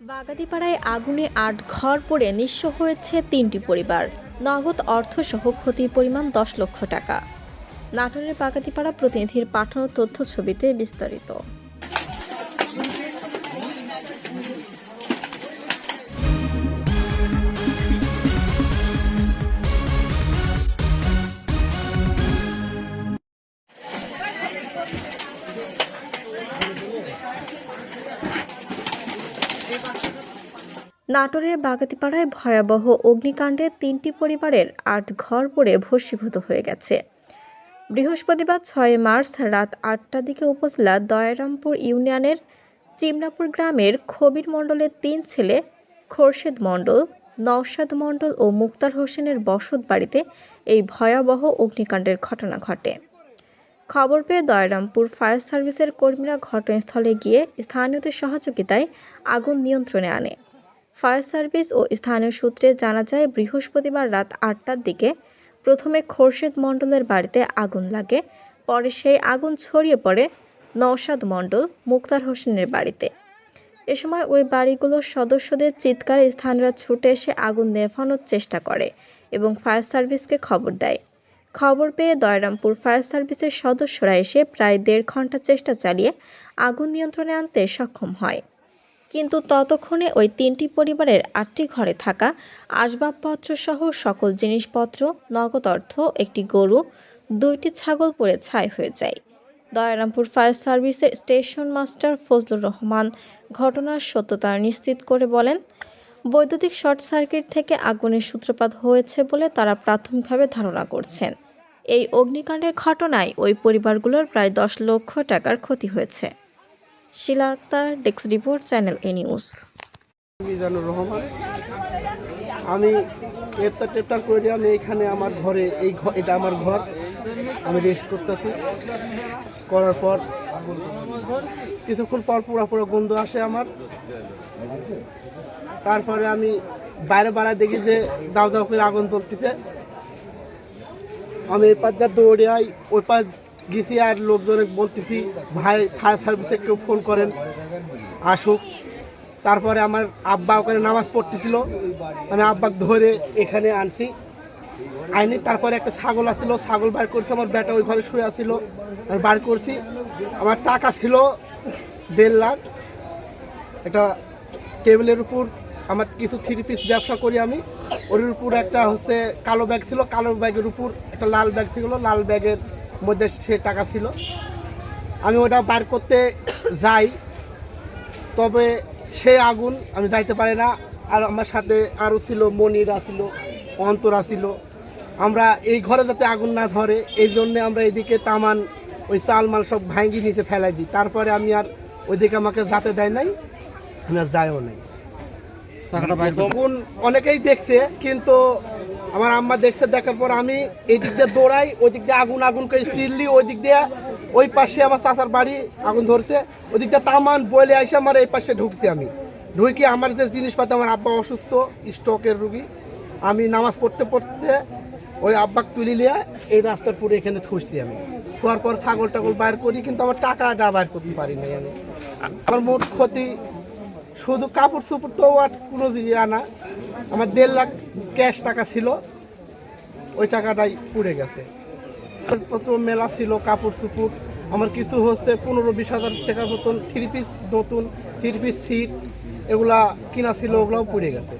বাগাতিপাড়ায় আগুনে আট ঘর পড়ে নিঃস্ব হয়েছে তিনটি পরিবার। নগদ অর্থসহ ক্ষতির পরিমাণ দশ লক্ষ টাকা। নাটোরের বাগাতিপাড়া প্রতিনিধির পাঠানো তথ্য ছবিতে বিস্তারিত। নাটোরের বাগাতিপাড়ায় ভয়াবহ অগ্নিকাণ্ডে তিনটি পরিবারের আট ঘর পড়ে ভস্মীভূত হয়ে গেছে। বৃহস্পতিবার ছয় মার্চ রাত আটটার দিকে উপজেলা দয়ারামপুর ইউনিয়নের চিমনাপুর গ্রামের খবির মণ্ডলের তিন ছেলে খোরশেদ মণ্ডল, নওশাদ মণ্ডল ও মুক্তার হোসেনের বসত বাড়িতে এই ভয়াবহ অগ্নিকাণ্ডের ঘটনা ঘটে। খবর পেয়ে দয়রামপুর ফায়ার সার্ভিসের কর্মীরা ঘটনাস্থলে গিয়ে স্থানীয়দের সহযোগিতায় আগুন নিয়ন্ত্রণে আনে। ফায়ার সার্ভিস ও স্থানীয় সূত্রে জানা যায়, বৃহস্পতিবার রাত আটটার দিকে প্রথমে খোরশেদ মণ্ডলের বাড়িতে আগুন লাগে, পরে সেই আগুন ছড়িয়ে পড়ে নওশাদ মণ্ডল, মুক্তার হোসেনের বাড়িতে। এ সময় ওই বাড়িগুলোর সদস্যদের চিৎকারে স্থানীয়রা ছুটে এসে আগুন নেভানোর চেষ্টা করে এবং ফায়ার সার্ভিসকে খবর দেয়। খবর পেয়ে দয়রামপুর ফায়ার সার্ভিসের সদস্যরা এসে প্রায় দেড় ঘণ্টা চেষ্টা চালিয়ে আগুন নিয়ন্ত্রণে আনতে সক্ষম হয়। কিন্তু ততক্ষণে ওই তিনটি পরিবারের আটটি ঘরে থাকা আসবাবপত্র সহ সকল জিনিসপত্র, নগদ অর্থ, একটি গরু, দুইটি ছাগল পড়ে ছাই হয়ে যায়। দয়ারামপুর ফায়ার সার্ভিসের স্টেশন মাস্টার ফজলুর রহমান ঘটনার সত্যতা নিশ্চিত করে বলেন, বৈদ্যুতিক শর্ট সার্কিট থেকে আগুনের সূত্রপাত হয়েছে বলে তারা প্রাথমিকভাবে ধারণা করছেন। এই অগ্নিকাণ্ডের ঘটনায় ওই পরিবারগুলোর প্রায় দশ লক্ষ টাকার ক্ষতি হয়েছে। Shila Akter, desk report, channel A news. Mizanur Rahman, আমি টেপটার টেপটার করে আমি এখানে আমার ঘরে, এই এটা আমার ঘর, আমি রেস্ট করতেছি। করার পর কিছুক্ষণ পর পুরা পুরো গন্ধ আসে আমার। তারপরে আমি বাইরে বাইরে দেখি যে দাও দাও করে আগুন তুলতেছে আমি এই পাশ দৌড়ে আই, ওই পাশ গেছি আর লোকজনে বলতেছি, ভাই, ফায়ার সার্ভিসে কেউ ফোন করেন, আসুক। তারপরে আমার আব্বা ওখানে নামাজ পড়তেছিল। আমি আব্বাকে ধরে এখানে আনছি। আইনি তারপরে একটা ছাগল আসছিল, ছাগল বার করছি, আমার বেটা ওই ঘরে শুয়ে আসছিল। আমি বার করছি। আমার টাকা ছিল দেড় লাখ। একটা টেবিলের উপর আমার কিছু থ্রি পিস ব্যবসা করি আমি। ওর উপর একটা হচ্ছে কালো ব্যাগ ছিল, কালো ব্যাগের উপর একটা লাল ব্যাগ ছিল, লাল ব্যাগের মধ্যে সে টাকা ছিল। আমি ওটা বার করতে যাই তবে সে আগুন আমি যাইতে পারি না। আর আমার সাথে আরও ছিল মনির আসিল অন্তর আসিল আমরা এই ঘরে যাতে আগুন না ধরে এই জন্যে আমরা এদিকে তামান ওই চাল মাল সব ভাঙ্গি নিচে ফেলাই দিই। তারপরে আমি আর ওইদিকে আমাকে যাতে দেয় নাই আমি আর যাইও নাই তখন অনেকেই দেখছে কিন্তু আমার আম্মা দেখছে, দেখার পর আমি এই দিক দিয়ে দৌড়াই ওই দিক দিয়ে আগুন আগুন করে চিল্লি ওই দিক দিয়ে ওই পাশে আমার চাচার বাড়ি আগুন ধরছে। ওই দিক দিয়ে তামান বলে এসে আমার এই পাশে ঢুকছি আমি। ঢুকি আমার যে জিনিসপাতি, আমার আব্বা অসুস্থ স্ট্রোকের রুগী, আমি নামাজ পড়তে পড়তে ওই আব্বাক তুলি লিয়ে এই রাস্তার পুরো এখানে থুসছি আমি। থোয়ার পর ছাগল টাগল বাইর করি, কিন্তু আমার টাকাটা বাইর করতে পারি নাই আমি। আমার মোট ক্ষতি শুধু কাপড় চোপড় তো আর কোনো ইয়া না। আমার দেড় লাখ ক্যাশ টাকা ছিল। ওই টাকাটাই পুড়ে গেছে। প্রচুর মেলা ছিল, কাপড় চোপড়। আমার কিছু হচ্ছে পনেরো বিশ হাজার টাকার মতন থ্রি পিস নতুন থ্রি পিস সিট এগুলা কিনা ছিল, ওগুলাও পুড়ে গেছে।